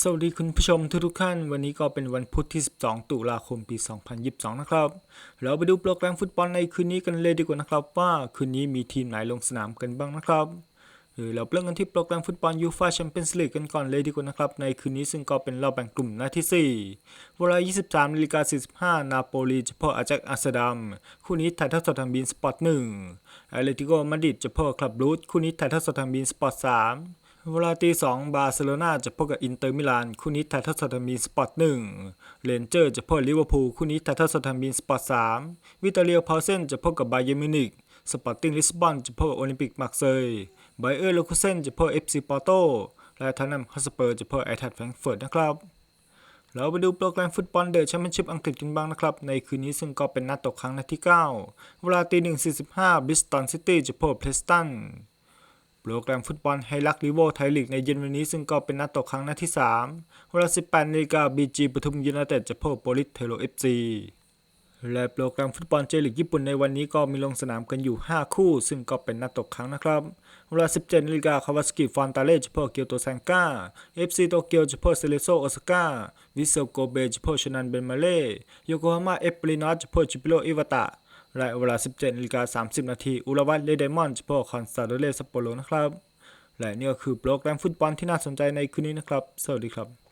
สวัสดีคุณผู้ชมทุกทุกๆท่าน วันนี้ก็เป็นวันพุธที่ 12 ตุลาคมปี 2022 นะครับ เราไปดูโปรแกรมฟุตบอลในคืนนี้กันเลยดีกว่านะครับ ว่าคืนนี้มีทีมไหนลงสนามกันบ้างนะครับเออเราเริ่มกันที่โปรแกรมฟุตบอลยูฟาแชมเปี้ยนส์ลีกกันก่อนเลยดีกว่านะครับ ในคืนนี้ซึ่งก็เป็นรอบแบ่งกลุ่มนัดที่ 4 เวลา 23นาฬิกา45 นาโปลีจะพบอาแจ็คอัสดัมคู่นี้ถ่ายทอดสดทางบีนสปอร์ต1แอตเลติโกมาดริดจะพบกับคลับรูทคู่นี้ถ่ายทอดสดทางบีนสปอร์ต3 เวลาตีสองบาร์เซโลนาจะพบกับอินเตอร์มิลานคู่นี้ถ่ายทอดสดทางบีนสปอร์ตหนึ่งเรนเจอร์จะพบลิเวอร์พูลคู่นี้ถ่ายทอดสดทางบีนสปอร์ตสามวิตาเลียพาวเซนจะพบกับไบเยมินิกสปอร์ติ้งลิสบอนจะพบกับโอลิมปิกมาร์เซยไบเออร์เลคูเซนจะพบเอฟซีปอร์โตและทานัมฮัสเปอร์จะพบไอทัดแฟรงเฟิร์ตนะครับเราไปดูโปรแกรมฟุตบอลเดอะแชมเปี้ยนชิพอังกฤษกันบ้างนะครับ ในคืนนี้ซึ่งก็เป็นนัดตกครั้งนัดที่ 9 เวลาตีหนึ่งสี่สิบห้าบริสตันซิตี้จะพบกับเพลสตัน โปรแกรมฟุตบอลไฮลักลิโวไทยลีกในเย็นวันนี้ซึ่งก็เป็นนัดตกครั้งนัดที่ 3 เวลา 18นาฬิกาบีจีปทุมยูไนเต็ดจะพบโปลิสเทโรเอฟซีและโปรแกรมฟุตบอลเจลีกญี่ปุ่นในวันนี้ก็มีลงสนามกันอยู่ 5 คู่ ซึ่งก็เป็นนัดตกครั้งนะครับ เวลา 17นาฬิกาคาวาสกิฟอนตาเล่จะพบกับเกียวโตแซงก้า FC โตเกียวจะพบกับเซเลโซโอซาก้าวิเซโกเบจะพบกับชนันเบนมาเล่โยโกฮาม่าเอฟปรินอสจะพบกับจิปิโรอิวาตะ และเวลา 17นาฬิกา30 นาทีอุรวัตเลเดมอนจะพบคอนซาโดเลซัปโปโรนะครับ และนี่ก็คือโปรแกรมฟุตบอลที่น่าสนใจในคืนนี้นะครับ สวัสดีครับ